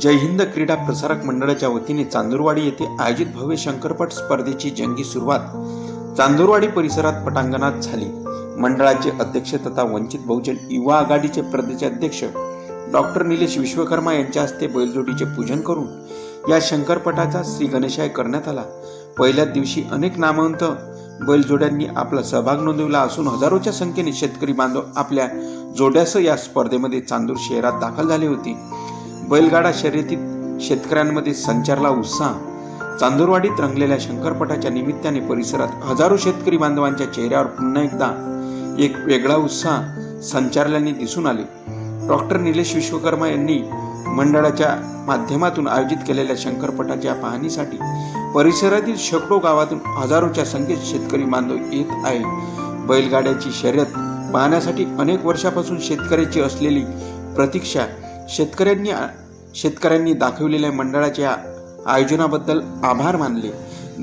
जय हिंद क्रीडा प्रसारक मंडळाच्या वतीने चांदूरवाडी येथे आयोजित भव्य शंकरपट स्पर्धेची जंगी सुरुवात चांदूरवाडी परिसरात पटांगणात झाली. मंडळाचे अध्यक्ष तथा वंचित बहुजन युवा आघाडीचे प्रदेशाध्यक्ष डॉक्टर निलेश विश्वकर्मा यांच्या हस्ते बैलजोडीचे पूजन करून या शंकरपटाचा श्री गणेशाय करण्यात आला. पहिल्याच दिवशी अनेक नामवंत बैलजोड्यांनी आपला सहभाग नोंदवला असून हजारोच्या संख्येने शेतकरी बांधव आपल्या जोड्यासह या स्पर्धेमध्ये चांदूर शहरात दाखल झाले होते. बैलगाडा शर्यतीत शेतकऱ्यांमध्ये संचारला उत्साह. चांदूरवाडीत रंगलेल्या शंकरपटाच्या निमित्ताने परिसरात हजारो शेतकरी बांधवांच्या चेहऱ्यावर पुन्हा एकदा एक वेगळा उत्साह संचारल्याने दिसून आले. डॉक्टर निलेश विश्वकर्मा यांनी मंडळाच्या माध्यमातून आयोजित केलेल्या शंकरपटाच्या पाहणीसाठी परिसरातील शेकडो गावातून हजारोच्या संख्येत शेतकरी बांधव येत आहे बैलगाड्याची शर्यत पाहण्यासाठी अनेक वर्षापासून शेतकऱ्याची असलेली प्रतीक्षा शेतकऱ्यांनी शेतकऱ्यांनी दाखवलेल्या मंडळाच्या आयोजनाबद्दल आभार मानले.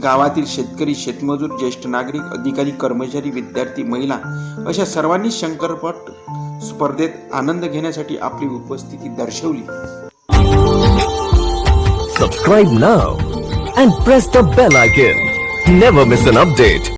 गावातील शेतकरी शेतमजूर ज्येष्ठ नागरिक अधिकारी कर्मचारी विद्यार्थी महिला अशा सर्वांनी शंकरपट स्पर्धेत आनंद घेण्यासाठी आपली उपस्थिती दर्शवली. Subscribe now and press the bell icon never miss an update